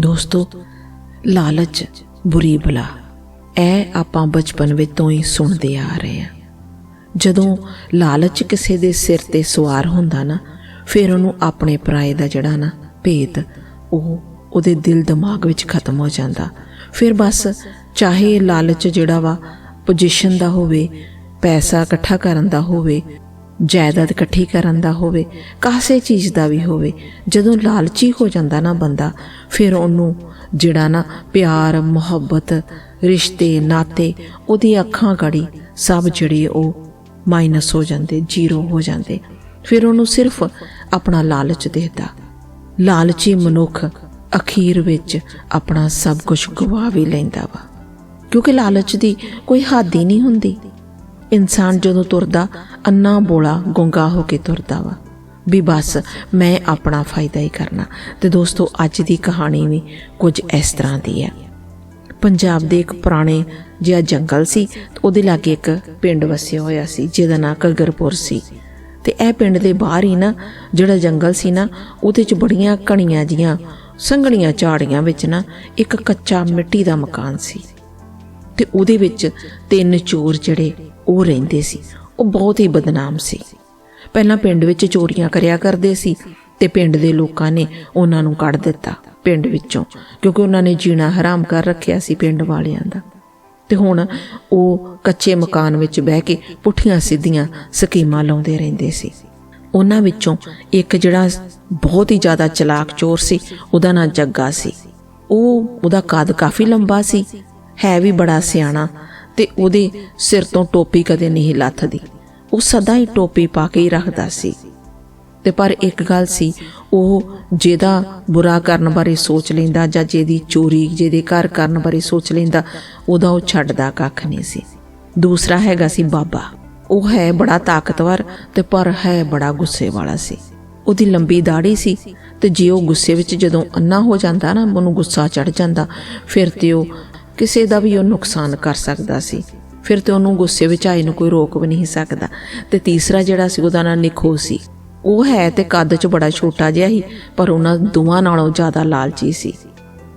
ਦੋਸਤੋ, ਲਾਲਚ, ਬੁਰੀ ਬਲਾ ਇਹ ਆਪਾਂ ਬਚਪਨ ਵਿੱਚ ਤੋਂ ਹੀ ਸੁਣਦੇ ਆ ਰਹੇ ਹਾਂ। ਜਦੋਂ ਲਾਲਚ ਕਿਸੇ ਦੇ ਸਿਰ ਤੇ ਸਵਾਰ ਹੁੰਦਾ ਨਾ, ਫਿਰ ਉਹਨੂੰ ਆਪਣੇ ਪਰਾਏ ਦਾ ਜਿਹੜਾ ਨਾ ਭੇਦ ਉਹ ਉਹਦੇ ਦਿਲ ਦਿਮਾਗ ਵਿੱਚ ਖਤਮ ਹੋ ਜਾਂਦਾ। ਫਿਰ ਬਸ ਚਾਹੇ ਲਾਲਚ ਜਿਹੜਾ ਵਾ ਪੋਜੀਸ਼ਨ ਦਾ ਹੋਵੇ, ਪੈਸਾ ਇਕੱਠਾ ਕਰਨ ਦਾ ਹੋਵੇ ਜਾਇਦਾਦ ਇਕੱਠੀ ਕਰਨ ਦਾ ਹੋਵੇ, ਕਾਸੇ ਚੀਜ਼ ਦਾ ਵੀ ਹੋਵੇ, ਜਦੋਂ ਲਾਲਚੀ ਹੋ ਜਾਂਦਾ ਨਾ ਬੰਦਾ, ਫਿਰ ਉਹਨੂੰ ਜਿਹੜਾ ਨਾ ਪਿਆਰ, ਮੁਹੱਬਤ, ਰਿਸ਼ਤੇ, ਨਾਤੇ, ਉਹਦੀ ਅੱਖਾਂ ਗੜੀ ਸਭ ਜਿਹੜੇ ਉਹ ਮਾਈਨਸ ਹੋ ਜਾਂਦੇ, ਜ਼ੀਰੋ ਹੋ ਜਾਂਦੇ। ਫਿਰ ਉਹਨੂੰ ਸਿਰਫ ਆਪਣਾ ਲਾਲਚ ਦੇਖਦਾ ਲਾਲਚੀ ਮਨੁੱਖ ਅਖੀਰ ਵਿੱਚ ਆਪਣਾ ਸਭ ਕੁਝ ਗਵਾ ਵੀ ਲੈਂਦਾ ਵਾ। ਕਿਉਂਕਿ ਲਾਲਚ ਦੀ ਕੋਈ ਹੱਦ ਹੀ ਨਹੀਂ ਹੁੰਦੀ। ਇਨਸਾਨ ਜਦੋਂ ਤੁਰਦਾ, ਅੰਨਾ ਬੋਲਾ ਗੁੰਗਾ ਹੋ ਕੇ ਤੁਰਦਾ ਵਾ। ਵੀ ਬਸ ਮੈਂ ਆਪਣਾ ਫਾਇਦਾ ਹੀ ਕਰਨਾ। ਤੇ ਦੋਸਤੋ, ਅੱਜ ਦੀ ਕਹਾਣੀ ਵੀ ਕੁਝ ਇਸ ਤਰ੍ਹਾਂ ਦੀ ਹੈ। ਪੰਜਾਬ ਦੇ ਇੱਕ ਪੁਰਾਣੇ ਜਿਹਾ ਜੰਗਲ ਸੀ ਉਹਦੇ ਲਾਗੇ ਇੱਕ ਪਿੰਡ ਵਸਿਆ ਹੋਇਆ ਸੀ, ਜਿਹਦਾ ਨਾਂ ਕਲਗਰਪੁਰ ਸੀ। ਤੇ ਇਹ ਪਿੰਡ ਦੇ ਬਾਹਰ ਹੀ ਨਾ, ਜਿਹੜਾ ਜੰਗਲ ਸੀ ਨਾ, ਉਹਦੇ ਚ ਬੜੀਆਂ ਕਣੀਆਂ ਜੀਆਂ ਸੰਘਣੀਆਂ ਝਾੜੀਆਂ ਵਿੱਚ ਨਾ ਇੱਕ ਕੱਚਾ ਮਿੱਟੀ ਦਾ ਮਕਾਨ ਸੀ। ਤੇ ਉਹਦੇ ਵਿੱਚ ਤਿੰਨ ਚੋਰ ਜਿਹੜੇ, ਉਹ ਰਹਿੰਦੇ ਸੀ। ਉਹ ਬਹੁਤ ਹੀ ਬਦਨਾਮ ਸੀ। ਪਹਿਲਾਂ ਪਿੰਡ ਵਿੱਚ ਚੋਰੀਆਂ ਕਰਿਆ ਕਰਦੇ ਸੀ ਤੇ ਪਿੰਡ ਦੇ ਲੋਕਾਂ ਨੇ ਉਹਨਾਂ ਨੂੰ ਕੱਢ ਦਿੱਤਾ ਪਿੰਡ ਵਿੱਚੋਂ, ਕਿਉਂਕਿ ਉਹਨਾਂ ਨੇ ਜੀਣਾ ਹਰਾਮ ਕਰ ਰੱਖਿਆ ਸੀ ਪਿੰਡ ਵਾਲਿਆਂ ਦਾ। ਤੇ ਹੁਣ ਉਹ ਕੱਚੇ ਮਕਾਨ ਵਿੱਚ ਬਹਿ ਕੇ ਪੁੱਠੀਆਂ ਸਿੱਧੀਆਂ ਸਕੀਮਾਂ ਲਾਉਂਦੇ ਰਹਿੰਦੇ ਸੀ। ਉਹਨਾਂ ਵਿੱਚੋਂ ਇੱਕ ਜਿਹੜਾ ਬਹੁਤ ਹੀ ਜ਼ਿਆਦਾ ਚਲਾਕ ਚੋਰ ਸੀ, ਉਹਦਾ ਨਾਂ ਜੱਗਾ ਸੀ। ਉਹ, ਉਹਦਾ ਕੱਦ ਕਾਫੀ ਲੰਬਾ ਸੀ। ਹੈ ਵੀ ਬੜਾ ਸਿਆਣਾ ਤੇ ਉਹਦੇ ਸਿਰ ਤੋਂ ਟੋਪੀ ਕਦੇ ਨਹੀਂ ਲੱਥਦੀ। ਉਹ ਸਦਾ ਹੀ ਟੋਪੀ ਪਾ ਕੇ ਹੀ ਰੱਖਦਾ ਸੀ। ਤੇ ਪਰ ਇੱਕ ਗੱਲ ਸੀ, ਉਹ ਜਿਹਦਾ ਬੁਰਾ ਕਰਨ ਬਾਰੇ ਸੋਚ ਲੈਂਦਾ ਜਾਂ ਜਿਹਦੀ ਚੋਰੀ, ਜਿਹਦੇ ਘਰ ਕਰਨ ਬਾਰੇ ਸੋਚ ਲੈਂਦਾ, ਉਹਦਾ ਉਹ ਛੱਡਦਾ ਕੱਖ ਨਹੀਂ ਸੀ। ਦੂਸਰਾ ਹੈਗਾ ਸੀ ਬਾਬਾ। ਉਹ ਹੈ ਬੜਾ ਤਾਕਤਵਰ ਤੇ ਪਰ ਹੈ ਬੜਾ ਗੁੱਸੇ ਵਾਲਾ ਸੀ। ਉਹਦੀ ਲੰਬੀ ਦਾੜੀ ਸੀ ਤੇ ਜੇ ਉਹ ਗੁੱਸੇ ਵਿੱਚ ਜਦੋਂ ਅੰਨਾ ਹੋ ਜਾਂਦਾ ਨਾ, ਉਹਨੂੰ ਗੁੱਸਾ ਚੜ ਜਾਂਦਾ, ਫਿਰ ਤੇ ਉਹ ਕਿਸੇ ਦਾ ਵੀ ਉਹ ਨੁਕਸਾਨ ਕਰ ਸਕਦਾ ਸੀ। ਫਿਰ ਤੇ ਉਹਨੂੰ ਗੁੱਸੇ ਵਿੱਚ ਆਏ ਨੂੰ ਕੋਈ ਰੋਕ ਵੀ ਨਹੀਂ ਸਕਦਾ। ਤੇ ਤੀਸਰਾ ਜਿਹੜਾ ਸੀ, ਉਹਦਾ ਨਾਂ ਨਿਖੋ ਸੀ। ਉਹ ਹੈ ਤੇ ਕੱਦ 'ਚ ਬੜਾ ਛੋਟਾ ਜਿਹਾ ਸੀ, ਪਰ ਉਹਨਾਂ ਦੋਵਾਂ ਨਾਲੋਂ ਜ਼ਿਆਦਾ ਲਾਲਚੀ ਸੀ।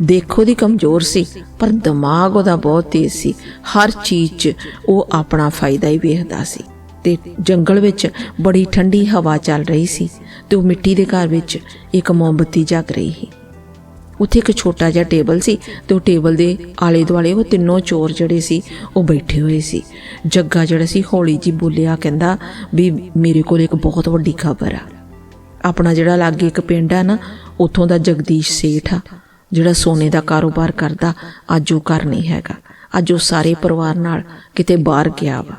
ਦੇਖੋ ਦੀ ਕਮਜ਼ੋਰ ਸੀ, ਪਰ ਦਿਮਾਗ ਉਹਦਾ ਬਹੁਤ ਤੇਜ਼ ਸੀ। ਹਰ ਚੀਜ਼ 'ਚ ਉਹ ਆਪਣਾ ਫਾਇਦਾ ਹੀ ਵੇਖਦਾ ਸੀ। ਤੇ ਜੰਗਲ ਵਿੱਚ ਬੜੀ ਠੰਡੀ ਹਵਾ ਚੱਲ ਰਹੀ ਸੀ ਤੇ ਉਹ ਮਿੱਟੀ ਦੇ ਘਰ ਵਿੱਚ ਇੱਕ ਮੋਮਬੱਤੀ ਜਗ ਰਹੀ ਸੀ। ਉੱਥੇ ਇੱਕ ਛੋਟਾ ਜਿਹਾ ਟੇਬਲ ਸੀ ਤੇ ਉਹ ਟੇਬਲ ਦੇ ਆਲੇ ਦੁਆਲੇ ਉਹ ਤਿੰਨੋਂ ਚੋਰ ਜਿਹੜੇ ਸੀ, ਉਹ ਬੈਠੇ ਹੋਏ ਸੀ। ਜੱਗਾ ਜਿਹੜਾ ਸੀ, ਹੌਲੀ ਜੀ ਬੋਲਿਆ, ਕਹਿੰਦਾ ਵੀ ਮੇਰੇ ਕੋਲ ਇੱਕ ਬਹੁਤ ਵੱਡੀ ਖਬਰ ਆ। ਆਪਣਾ ਜਿਹੜਾ ਲਾਗੇ ਇੱਕ ਪਿੰਡ ਆ ਨਾ, ਉੱਥੋਂ ਦਾ ਜਗਦੀਸ਼ ਸੇਠ ਆ, ਜਿਹੜਾ ਸੋਨੇ ਦਾ ਕਾਰੋਬਾਰ ਕਰਦਾ, ਅੱਜ ਉਹ ਘਰ ਨਹੀਂ ਹੈਗਾ। ਅੱਜ ਉਹ ਸਾਰੇ ਪਰਿਵਾਰ ਨਾਲ ਕਿਤੇ ਬਾਹਰ ਗਿਆ ਵਾ।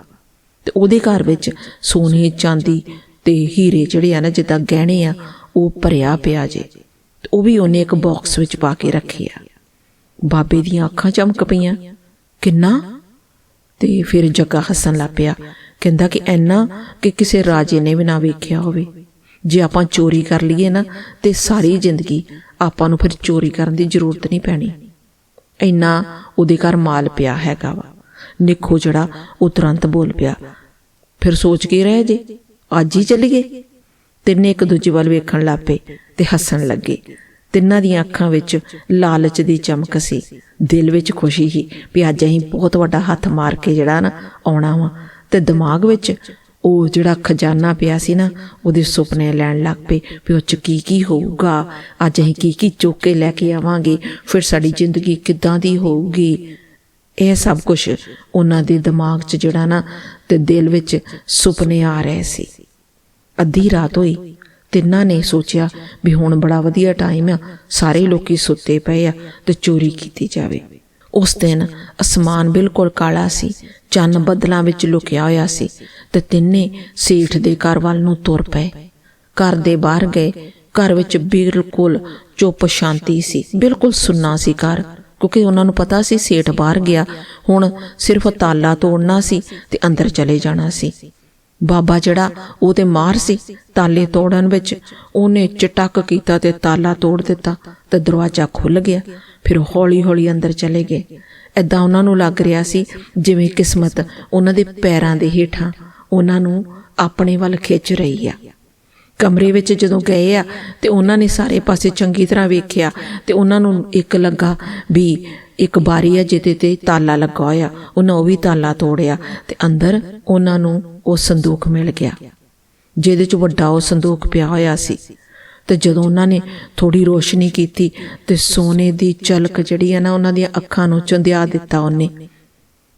ਤੇ ਉਹਦੇ ਘਰ ਵਿੱਚ ਸੋਨੇ, ਚਾਂਦੀ ਤੇ ਹੀਰੇ ਜਿਹੜੇ ਆ ਨਾ, ਜਿੱਦਾਂ ਗਹਿਣੇ ਆ, ਉਹ ਭਰਿਆ ਪਿਆ ਜੇ। ਉਹ ਵੀ ਉਹਨੇ ਇੱਕ ਬਾਕਸ ਵਿੱਚ ਪਾ ਕੇ ਰੱਖੇ ਆ ਬਾਬੇ ਦੀਆਂ ਅੱਖਾਂ ਚਮਕ ਪਈਆਂ। ਕਿੰਨਾ? ਤੇ ਫਿਰ ਜੱਗਾ ਹੱਸਣ ਲੱਗ ਪਿਆ। ਕਹਿੰਦਾ ਕਿ ਐਨਾ ਕਿ ਕਿਸੇ ਰਾਜੇ ਨੇ ਵੀ ਨਾ ਵੇਖਿਆ ਹੋਵੇ। ਜੇ ਆਪਾਂ ਚੋਰੀ ਕਰ ਲਈਏ ਨਾ, ਤੇ ਸਾਰੀ ਜ਼ਿੰਦਗੀ ਆਪਾਂ ਨੂੰ ਫਿਰ ਚੋਰੀ ਕਰਨ ਦੀ ਜ਼ਰੂਰਤ ਨਹੀਂ ਪੈਣੀ। ਇੰਨਾ ਉਹਦੇ ਘਰ ਮਾਲ ਪਿਆ ਹੈਗਾ ਵਾ। ਨਿੱਖੋ ਜਿਹੜਾ ਉਹ ਤੁਰੰਤ ਬੋਲ ਪਿਆ। ਫਿਰ ਸੋਚ ਕੇ ਰਹਿ ਜੇ। ਅੱਜ ਹੀ ਚੱਲੀਏ। ਤਿੰਨੇ ਇੱਕ ਦੂਜੇ ਵੱਲ ਵੇਖਣ ਲੱਗ ਪਏ ਤੇ ਹੱਸਣ ਲੱਗੇ। ਤਿੰਨਾਂ ਦੀਆਂ ਅੱਖਾਂ ਵਿੱਚ ਲਾਲਚ ਦੀ ਚਮਕ ਸੀ। ਦਿਲ ਵਿੱਚ ਖੁਸ਼ੀ ਸੀ ਵੀ ਅੱਜ ਅਸੀਂ ਬਹੁਤ ਵੱਡਾ ਹੱਥ ਮਾਰ ਕੇ ਜਿਹੜਾ ਨਾ ਆਉਣਾ ਵਾ। ਤੇ ਦਿਮਾਗ ਵਿੱਚ ਉਹ ਜਿਹੜਾ ਖਜ਼ਾਨਾ ਪਿਆ ਸੀ ਨਾ, ਉਹਦੇ ਸੁਪਨੇ ਲੈਣ ਲੱਗ ਪਏ ਵੀ ਉਹ ਚ ਕੀ ਕੀ ਹੋਊਗਾ। ਅੱਜ ਅਸੀਂ ਕੀ ਕੀ ਚੁੱਕ ਕੇ ਲੈ ਕੇ ਆਵਾਂਗੇ, ਫਿਰ ਸਾਡੀ ਜ਼ਿੰਦਗੀ ਕਿੱਦਾਂ ਦੀ ਹੋਊਗੀ। ਇਹ ਸਭ ਕੁਝ ਉਹਨਾਂ ਦੇ ਦਿਮਾਗ 'ਚ ਜਿਹੜਾ ਨਾ ਤੇ ਦਿਲ ਵਿੱਚ ਸੁਪਨੇ ਆ ਰਹੇ ਸੀ। ਅੱਧੀ ਰਾਤ ਹੋਈ। ਤਿੰਨਾਂ ਨੇ ਸੋਚਿਆ ਵੀ ਹੁਣ ਬੜਾ ਵਧੀਆ ਟਾਈਮ ਆ, ਸਾਰੇ ਲੋਕੀ ਸੁੱਤੇ ਪਏ ਆ ਤੇ ਚੋਰੀ ਕੀਤੀ ਜਾਵੇ। ਉਸ ਦਿਨ ਅਸਮਾਨ ਬਿਲਕੁਲ ਕਾਲਾ ਸੀ, ਚੰਨ ਬੱਦਲਾਂ ਵਿੱਚ ਲੁਕਿਆ ਹੋਇਆ ਸੀ ਤੇ ਤਿੰਨੇ ਸੇਠ ਦੇ ਘਰ ਵੱਲ ਨੂੰ ਤੁਰ ਪਏ। ਘਰ ਦੇ ਬਾਹਰ ਗਏ, ਘਰ ਵਿੱਚ ਬਿਲਕੁਲ ਚੁੱਪ ਸ਼ਾਂਤੀ ਸੀ, ਬਿਲਕੁਲ ਸੁੰਨਾ ਸੀ ਘਰ, ਕਿਉਂਕਿ ਉਹਨਾਂ ਨੂੰ ਪਤਾ ਸੀ ਸੇਠ ਬਾਹਰ ਗਿਆ, ਹੁਣ ਸਿਰਫ ਤਾਲਾ ਤੋੜਨਾ ਸੀ ਤੇ ਅੰਦਰ ਚਲੇ ਜਾਣਾ ਸੀ। ਬਾਬਾ ਜਿਹੜਾ ਉਹ ਤੇ ਮਾਰ ਸੀ, ਤਾਲੇ ਤੋੜਨ ਵਿੱਚ ਉਹਨੇ ਚਟਕ ਕੀਤਾ ਤੇ ਤਾਲਾ ਤੋੜ ਦਿੱਤਾ ਤੇ ਦਰਵਾਜ਼ਾ ਖੁੱਲ ਗਿਆ। ਫਿਰ ਹੌਲੀ-ਹੌਲੀ ਅੰਦਰ ਚਲੇ ਗਏ। ਐਦਾਂ ਉਹਨਾਂ ਨੂੰ ਲੱਗ ਰਿਹਾ ਸੀ ਜਿਵੇਂ ਕਿਸਮਤ ਉਹਨਾਂ ਦੇ ਪੈਰਾਂ ਦੇ ਹੇਠਾਂ ਉਹਨਾਂ ਨੂੰ ਆਪਣੇ ਵੱਲ ਖਿੱਚ ਰਹੀ ਆ। ਕਮਰੇ ਵਿੱਚ ਜਦੋਂ ਗਏ ਆ ਤੇ ਉਹਨਾਂ ਨੇ ਸਾਰੇ ਪਾਸੇ ਚੰਗੀ ਤਰ੍ਹਾਂ ਵੇਖਿਆ ਤੇ ਉਹਨਾਂ ਨੂੰ ਇੱਕ ਲੱਗਾ ਵੀ ਇੱਕ ਬਾਰੀ ਆ ਜਿਹਦੇ ਤੇ ਤਾਲਾ ਲੱਗਾ ਹੋਇਆ, ਉਹਨਾਂ ਉਹ ਵੀ ਤਾਲਾ ਤੋੜਿਆ ਤੇ ਅੰਦਰ ਉਹਨਾਂ ਨੂੰ ਉਹ ਸੰਦੂਕ ਮਿਲ ਗਿਆ, ਜਿਹਦੇ ਚ ਵੱਡਾ ਉਹ ਸੰਦੂਕ ਪਿਆ ਹੋਇਆ ਸੀ। ਤੇ ਜਦੋਂ ਉਹਨਾਂ ਨੇ ਥੋੜੀ ਰੋਸ਼ਨੀ ਕੀਤੀ ਤੇ ਸੋਨੇ ਦੀ ਝਲਕ ਜਿਹੜੀ ਹੈ ਨਾ ਉਹਨਾਂ ਦੀਆਂ ਅੱਖਾਂ ਨੂੰ ਚੰਦਿਆ ਦਿੱਤਾ ਉਹਨੇ।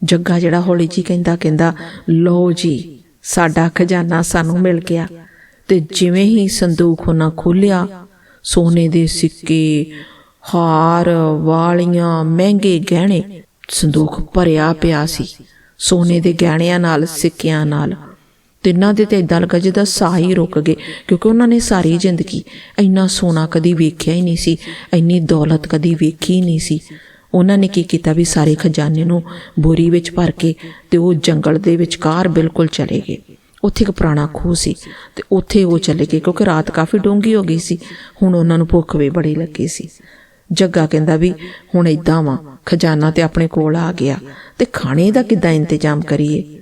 ਜੱਗਾ ਜਿਹੜਾ ਹੌਲੀ ਜੀ ਕਹਿੰਦਾ ਕਹਿੰਦਾ ਲੋ ਜੀ, ਸਾਡਾ ਖਜ਼ਾਨਾ ਸਾਨੂੰ ਮਿਲ ਗਿਆ। ਤੇ ਜਿਵੇਂ ਹੀ ਸੰਦੂਕ ਉਹਨਾਂ ਖੋਲਿਆ ਸੋਨੇ ਦੇ ਸਿੱਕੇ ਹਾਰ, ਵਾਲੀਆਂ, ਮਹਿੰਗੇ ਗਹਿਣੇ ਸੰਦੂਖ ਭਰਿਆ ਪਿਆ ਸੀ। ਸੋਨੇ ਦੇ ਗਹਿਣਿਆਂ ਨਾਲ, ਸਿੱਕਿਆਂ ਨਾਲ। ਤਿੰਨਾਂ ਦੇ ਤੇ ਇਦਾਂ ਲੱਗਾ ਜਿੱਦਾਂ ਸਾਹ ਹੀ ਰੁਕ ਗਏ, ਕਿਉਂਕਿ ਉਹਨਾਂ ਨੇ ਸਾਰੀ ਜ਼ਿੰਦਗੀ ਇੰਨਾ ਸੋਨਾ ਕਦੀ ਵੇਖਿਆ ਹੀ ਨਹੀਂ ਸੀ, ਇੰਨੀ ਦੌਲਤ ਕਦੀ ਵੇਖੀ ਹੀ ਨਹੀਂ ਸੀ। ਉਹਨਾਂ ਨੇ ਕੀ ਕੀਤਾ ਵੀ ਸਾਰੇ ਖਜ਼ਾਨੇ ਨੂੰ ਬੋਰੀ ਵਿੱਚ ਭਰ ਕੇ ਤੇ ਉਹ ਜੰਗਲ ਦੇ ਵਿਚਕਾਰ ਬਿਲਕੁਲ ਚਲੇ ਗਏ। ਉੱਥੇ ਇੱਕ ਪੁਰਾਣਾ ਖੂਹ ਸੀ ਤੇ ਉੱਥੇ ਉਹ ਚਲੇ ਗਏ, ਕਿਉਂਕਿ ਰਾਤ ਕਾਫੀ ਡੂੰਘੀ ਹੋ ਗਈ ਸੀ। ਹੁਣ ਉਹਨਾਂ ਨੂੰ ਭੁੱਖ ਵੀ ਬੜੀ ਲੱਗੀ ਸੀ। ਜੱਗਾ ਕਹਿੰਦਾ ਵੀ ਹੁਣ ਇਦਾਂ ਵਾ, ਖਜ਼ਾਨਾ ਤੇ ਆਪਣੇ ਕੋਲ ਆ ਗਿਆ ਤੇ ਖਾਣੇ ਦਾ ਕਿੱਦਾਂ ਇੰਤਜ਼ਾਮ ਕਰੀਏ?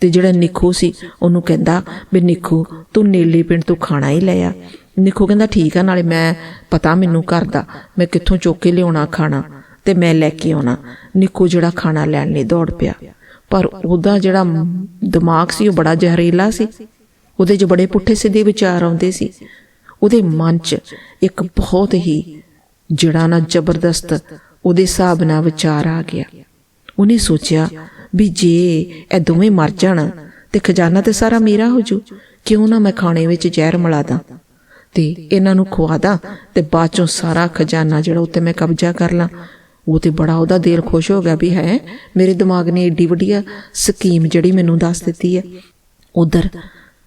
ਤੇ ਜਿਹੜਾ ਨਿੱਖੂ ਸੀ, ਉਹਨੂੰ ਕਹਿੰਦਾ ਵੀ ਨਿੱਖੂ, ਤੂੰ ਨੀਲੇ ਪਿੰਡ ਤੋਂ ਖਾਣਾ ਹੀ ਲੈ ਆ। ਨਿੱਖੂ ਕਹਿੰਦਾ ਠੀਕ ਆ, ਨਾਲੇ ਮੈਂ ਪਤਾ ਮੈਨੂੰ ਘਰ ਦਾ, ਮੈਂ ਕਿੱਥੋਂ ਚੁੱਕ ਕੇ ਲਿਆਉਣਾ ਖਾਣਾ ਤੇ ਮੈਂ ਲੈ ਕੇ ਆਉਣਾ। ਨਿੱਖੂ ਜਿਹੜਾ ਖਾਣਾ ਲੈਣ ਲਈ ਦੌੜ ਪਿਆ। ਪਰ ਉਹਦਾ ਜਿਹੜਾ ਦਿਮਾਗ ਸੀ, ਉਹ ਬੜਾ ਜ਼ਹਿਰੀਲਾ ਸੀ। ਉਹਦੇ 'ਚ ਬੜੇ ਪੁੱਠੇ ਸਿੱਧੇ ਵਿਚਾਰ ਆਉਂਦੇ ਸੀ। ਉਹਦੇ ਮਨ 'ਚ ਇੱਕ ਬਹੁਤ ਹੀ ਜਿਹੜਾ ਨਾ ਜ਼ਬਰਦਸਤ ਉਹਦੇ ਹਿਸਾਬ ਨਾਲ ਵਿਚਾਰ ਆ ਗਿਆ। ਉਹਨੇ ਸੋਚਿਆ ਵੀ ਜੇ ਇਹ ਦੋਵੇਂ ਮਰ ਜਾਣ ਤੇ ਖਜ਼ਾਨਾ ਤੇ ਸਾਰਾ ਮੇਰਾ ਹੋ ਜੂ, ਕਿਉਂ ਨਾ ਮੈਂ ਖਾਣੇ ਵਿੱਚ ਜ਼ਹਿਰ ਮਿਲਾ ਦਾਂ ਤੇ ਇਹਨਾਂ ਨੂੰ ਖਵਾ ਦਾਂ ਤੇ ਬਾਅਦ ਚੋਂ ਸਾਰਾ ਖਜ਼ਾਨਾ ਜਿਹੜਾ ਉੱਤੇ ਮੈਂ ਕਬਜ਼ਾ ਕਰ ਲਾਂ। ਉਹ ਤੇ ਬੜਾ ਉਹਦਾ ਦਿਲ ਖੁਸ਼ ਹੋ ਗਿਆ ਵੀ ਹੈ, ਮੇਰੇ ਦਿਮਾਗ ਨੇ ਏਡੀ ਵੱਡੀਆ ਸਕੀਮ ਜਿਹੜੀ ਮੈਨੂੰ ਦੱਸ ਦਿੱਤੀ ਹੈ। ਉਧਰ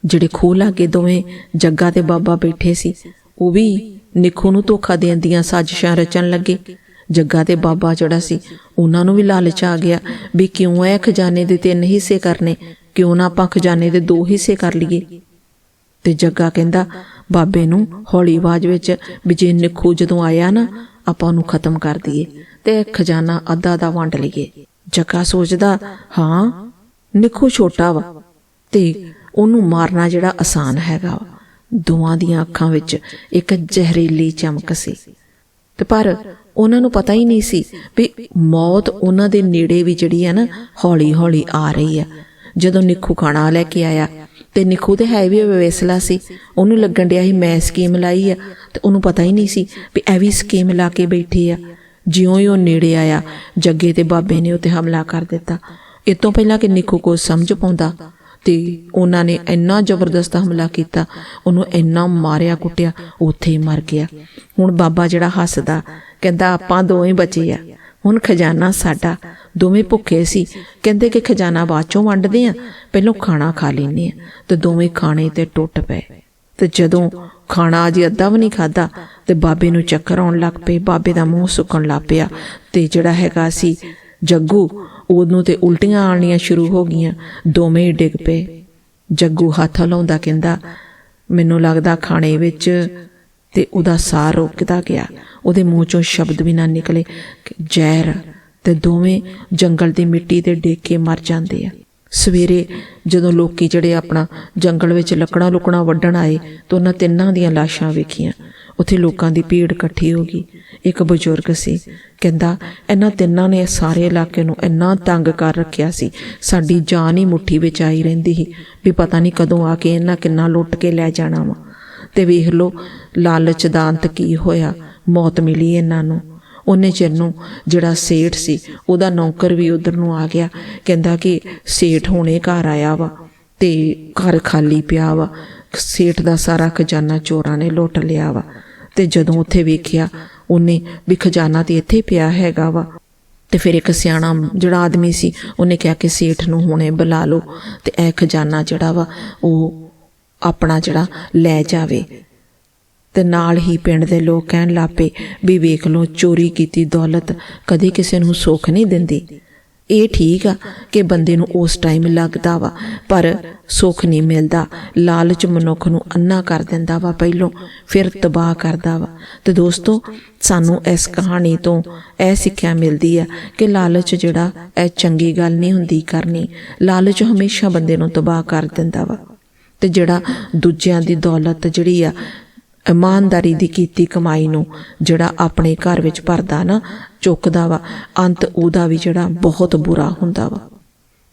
ਜਿਹੜੇ ਖੋਹ ਲਾਗੇ ਦੋਵੇਂ ਜੱਗਾ ਤੇ ਬਾਬਾ ਬੈਠੇ ਸੀ ਉਹ ਵੀ ਨਿੱਖੂ ਨੂੰ ਧੋਖਾ ਦੇਣ ਦੀਆਂ ਸਾਜ਼ਿਸ਼ਾਂ ਰਚਣ ਲੱਗੇ। ਜੱਗਾ ਤੇ ਬਾਬਾ ਜਿਹੜਾ ਸੀ, ਉਹਨਾਂ ਨੂੰ ਵੀ ਲਾਲਚ ਆ ਗਿਆ ਵੀ ਕਿਉਂ ਇਹ ਖਜ਼ਾਨੇ ਦੇ ਤਿੰਨ ਹਿੱਸੇ ਕਰਨੇ, ਕਿਉਂ ਨਾ ਆਪਾਂ ਖਜ਼ਾਨੇ ਦੇ ਦੋ ਹਿੱਸੇ ਕਰ ਲਈਏ। ਤੇ ਜੱਗਾ ਕਹਿੰਦਾ, ਬਾਬੇ ਨੂੰ ਹੌਲੀ ਆਵਾਜ਼ ਵਿੱਚ ਵੀ ਜੇ ਨਿੱਖੂ ਜਦੋਂ ਆਇਆ ਨਾ, ਆਪਾਂ ਉਹਨੂੰ ਖਤਮ ਕਰ ਦਈਏ ਤੇ ਇਹ ਖਜ਼ਾਨਾ ਅੱਧਾ ਦਾ ਵੰਡ ਲਈਏ। ਜੱਗਾ ਸੋਚਦਾ, ਹਾਂ, ਨਿੱਖੂ ਛੋਟਾ ਵਾ ਤੇ ਉਹਨੂੰ ਮਾਰਨਾ ਜਿਹੜਾ ਆਸਾਨ ਹੈਗਾ ਵਾ। ਦੋਵਾਂ ਦੀਆਂ ਅੱਖਾਂ ਵਿੱਚ ਇੱਕ ਜ਼ਹਿਰੀਲੀ ਚਮਕ ਸੀ। ਤੇ ਪਰ ਉਹਨਾਂ ਨੂੰ ਪਤਾ ਹੀ ਨਹੀਂ ਸੀ ਵੀ ਮੌਤ ਉਹਨਾਂ ਦੇ ਨੇੜੇ ਵੀ ਜਿਹੜੀ ਹੈ ਨਾ, ਹੌਲੀ-ਹੌਲੀ ਆ ਰਹੀ ਹੈ। ਜਦੋਂ ਨਿੱਖੂ ਖਾਣਾ ਲੈ ਕੇ ਆਇਆ, ਤੇ ਨਿੱਖੂ ਤੇ ਹੈ ਵੀ ਵੇਸਲਾ ਸੀ। ਉਹਨੂੰ ਲੱਗਣ ਡਿਆ ਸੀ, ਮੈਂ ਸਕੀਮ ਲਾਈ ਆ। ਤੇ ਉਹਨੂੰ ਪਤਾ ਹੀ ਨਹੀਂ ਸੀ ਵੀ ਐ ਵੀ ਸਕੀਮ ਲਾ ਕੇ ਬੈਠੀ ਆ। ਜਿਉਂ ਹੀ ਉਹ ਨੇੜੇ ਆਇਆ, ਜੱਗੇ ਤੇ ਬਾਬੇ ਨੇ ਉੱਤੇ ਹਮਲਾ ਕਰ ਦਿੱਤਾ। ਇਹ ਤੋਂ ਪਹਿਲਾਂ ਕਿ ਨਿੱਖੂ ਕੋ ਸਮਝ ਪਾਉਂਦਾ ਤੇ ਉਹਨਾਂ ਨੇ ਇੰਨਾ ਜ਼ਬਰਦਸਤ ਹਮਲਾ ਕੀਤਾ, ਉਹਨੂੰ ਇੰਨਾ ਮਾਰਿਆ ਕੁੱਟਿਆ, ਉੱਥੇ ਹੀ ਮਰ ਗਿਆ। ਹੁਣ ਬਾਬਾ ਜਿਹੜਾ ਹੱਸਦਾ, ਕਹਿੰਦਾ, ਆਪਾਂ ਦੋਵੇਂ ਬਚੇ ਆ। ਹੁਣ ਖਜ਼ਾਨਾ ਸਾਡਾ। ਦੋਵੇਂ ਭੁੱਖੇ ਸੀ। ਕਹਿੰਦੇ ਕਿ ਖਜ਼ਾਨਾ ਬਾਅਦ ਚੋਂ ਵੰਡਦੇ ਆ, ਪਹਿਲਾਂ ਖਾਣਾ ਖਾ ਲੈਨੇ ਆ, ਤੇ ਦੋਵੇਂ ਖਾਣੇ ਤੇ ਟੁੱਟ ਪਏ। ਤੇ ਜਦੋਂ ਖਾਣਾ ਅਜੇ ਅੱਧਾ ਵੀ ਨਹੀਂ ਖਾਦਾ ਤੇ ਬਾਬੇ ਨੂੰ ਚੱਕਰ ਆਉਣ ਲੱਗ ਪਏ, ਬਾਬੇ ਦਾ ਮੂੰਹ ਸੁੱਕਣ ਲੱਗ ਪਿਆ, ਤੇ ਜਿਹੜਾ ਹੈਗਾ ਸੀ ਜੱਗੂ, ਉਹਨੂੰ ਤੇ ਉਲਟੀਆਂ ਆਣੀਆਂ ਸ਼ੁਰੂ ਹੋ ਗਈਆਂ। ਦੋਵੇਂ ਹੀ ਡਿੱਗ ਪਏ। ਜੱਗੂ ਹੱਥ ਲਾਉਂਦਾ ਕਹਿੰਦਾ, ਮੈਨੂੰ ਲੱਗਦਾ ਖਾਣੇ ਵਿੱਚ ਤੇ ਉਹਦਾ ਸਾਹ ਰੁਕਦਾ ਗਿਆ। ਉਹਦੇ ਮੂੰਹ ਚੋਂ ਸ਼ਬਦ ਵੀ ਨਾ ਨਿਕਲੇ ਜ਼ਹਿਰ ਤੇ ਦੋਵੇਂ ਜੰਗਲ ਦੀ ਮਿੱਟੀ ਤੇ ਡਿੱਗ ਕੇ ਮਰ ਜਾਂਦੇ ਆ। ਸਵੇਰੇ ਜਦੋਂ ਲੋਕੀ ਜਿਹੜੇ ਆਪਣਾ ਜੰਗਲ ਵਿੱਚ ਲੱਕੜਾਂ ਲੁਕਣਾ ਵੱਢਣ ਆਏ ਤਾਂ ਉਹਨਾਂ ਤਿੰਨਾਂ ਦੀਆਂ ਲਾਸ਼ਾਂ ਵੇਖੀਆਂ। ਉੱਥੇ ਲੋਕਾਂ ਦੀ ਭੀੜ ਇਕੱਠੀ ਹੋ ਗਈ। ਇੱਕ ਬਜ਼ੁਰਗ ਸੀ। ਕਹਿੰਦਾ, ਇਹਨਾਂ ਤਿੰਨਾਂ ਨੇ ਸਾਰੇ ਇਲਾਕੇ ਨੂੰ ਇੰਨਾ ਤੰਗ ਕਰ ਰੱਖਿਆ ਸੀ। ਸਾਡੀ ਜਾਨ ਹੀ ਮੁੱਠੀ ਵਿੱਚ ਆਈ ਰਹਿੰਦੀ ਸੀ ਵੀ ਪਤਾ ਨਹੀਂ ਕਦੋਂ ਆ ਕੇ ਇਹਨਾਂ ਕਿੰਨਾ ਲੁੱਟ ਕੇ ਲੈ ਜਾਣਾ ਵਾ। ਤੇ ਵੇਖ ਲਓ, ਲਾਲਚ ਦਾ ਅੰਤ ਕੀ ਹੋਇਆ। ਮੌਤ ਮਿਲੀ ਇਹਨਾਂ ਨੂੰ। ਉਹਨੇ ਚਿਰ ਨੂੰ ਜਿਹੜਾ ਸੇਠ ਸੀ, ਉਹਦਾ ਨੌਕਰ ਵੀ ਉਧਰ ਨੂੰ ਆ ਗਿਆ। ਕਹਿੰਦਾ ਕਿ ਸੇਠ ਹੁਣੇ ਘਰ ਆਇਆ ਵਾ ਤੇ ਘਰ ਖਾਲੀ ਪਿਆ ਵਾ। ਸੇਠ ਦਾ ਸਾਰਾ ਖਜ਼ਾਨਾ ਚੋਰਾਂ ਨੇ ਲੁੱਟ ਲਿਆ ਵਾ। ਤੇ ਜਦੋਂ ਉੱਥੇ ਵੇਖਿਆ, ਉਹਨੇ ਵੀ ਖਜ਼ਾਨਾ ਤੇ ਇੱਥੇ ਪਿਆ ਹੈਗਾ ਵਾ। ਤੇ ਫਿਰ ਇੱਕ ਸਿਆਣਾ ਜਿਹੜਾ ਆਦਮੀ ਸੀ, ਉਹਨੇ ਕਿਹਾ ਕਿ ਸੇਠ ਨੂੰ ਹੁਣੇ ਬੁਲਾ ਲਓ ਤੇ ਇਹ ਖਜ਼ਾਨਾ ਜਿਹੜਾ ਵਾ, ਉਹ ਆਪਣਾ ਜਿਹੜਾ ਲੈ ਜਾਵੇ। ਤੇ ਨਾਲ ਹੀ ਪਿੰਡ ਦੇ ਲੋਕ ਕਹਿਣ ਲੱਪੇ ਵੀ ਵੇਖ ਲਓ, ਚੋਰੀ ਕੀਤੀ ਦੌਲਤ ਕਦੇ ਕਿਸੇ ਨੂੰ ਸੁੱਖ ਨਹੀਂ ਦਿੰਦੀ। ਇਹ ਠੀਕ ਆ ਕਿ ਬੰਦੇ ਨੂੰ ਉਸ ਟਾਈਮ ਲੱਗਦਾ ਵਾ, ਪਰ ਸੁੱਖ ਨਹੀਂ ਮਿਲਦਾ। ਲਾਲਚ ਮਨੁੱਖ ਨੂੰ ਅੰਨਾ ਕਰ ਦਿੰਦਾ ਵਾ ਪਹਿਲੋਂ, ਫਿਰ ਤਬਾਹ ਕਰਦਾ ਵਾ। ਤੇ ਦੋਸਤੋ, ਸਾਨੂੰ ਇਸ ਕਹਾਣੀ ਤੋਂ ਇਹ ਸਿੱਖਿਆ ਮਿਲਦੀ ਆ ਕਿ ਲਾਲਚ ਜਿਹੜਾ, ਇਹ ਚੰਗੀ ਗੱਲ ਨਹੀਂ ਹੁੰਦੀ ਕਰਨੀ। ਲਾਲਚ ਹਮੇਸ਼ਾ ਬੰਦੇ ਨੂੰ ਤਬਾਹ ਕਰ ਦਿੰਦਾ ਵਾ। ਤੇ ਜਿਹੜਾ ਦੂਜਿਆਂ ਦੀ ਦੌਲਤ ਜਿਹੜੀ ਆ ਇਮਾਨਦਾਰੀ ਦੀ ਕੀਤੀ ਕਮਾਈ ਨੂੰ ਜਿਹੜਾ ਆਪਣੇ ਘਰ ਵਿੱਚ ਭਰਦਾ ਨਾ, ਚੁੱਕਦਾ ਵਾ, ਅੰਤ ਉਹਦਾ ਵੀ ਜਿਹੜਾ ਬਹੁਤ ਬੁਰਾ ਹੁੰਦਾ ਵਾ।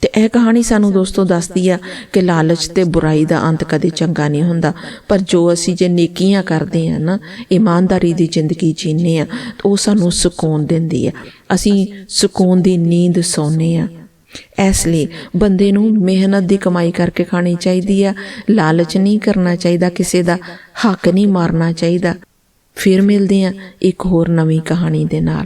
ਤੇ ਇਹ ਕਹਾਣੀ ਸਾਨੂੰ ਦੋਸਤੋ ਦੱਸਦੀ ਆ ਕਿ ਲਾਲਚ ਤੇ ਬੁਰਾਈ ਦਾ ਅੰਤ ਕਦੇ ਚੰਗਾ ਨਹੀਂ ਹੁੰਦਾ। ਪਰ ਜੋ ਅਸੀਂ ਜੇ ਨੇਕੀਆਂ ਕਰਦੇ ਆ ਨਾ, ਇਮਾਨਦਾਰੀ ਦੀ ਜ਼ਿੰਦਗੀ ਜੀਨੇ ਆ ਉਹ ਸਾਨੂੰ ਸਕੂਨ ਦਿੰਦੀ ਆ। ਅਸੀਂ ਸਕੂਨ ਦੀ ਨੀਂਦ ਸੌਂਦੇ ਆ। ਇਸ ਲਈ ਬੰਦੇ ਨੂੰ ਮਿਹਨਤ ਦੀ ਕਮਾਈ ਕਰਕੇ ਖਾਣੀ ਚਾਹੀਦੀ ਆ। ਲਾਲਚ ਨਹੀਂ ਕਰਨਾ ਚਾਹੀਦਾ ਕਿਸੇ ਦਾ, ਹੱਕ ਨਹੀਂ ਮਾਰਨਾ ਚਾਹੀਦਾ। ਫਿਰ ਮਿਲਦੇ ਆ ਇੱਕ ਹੋਰ ਨਵੀਂ ਕਹਾਣੀ ਦੇ ਨਾਲ।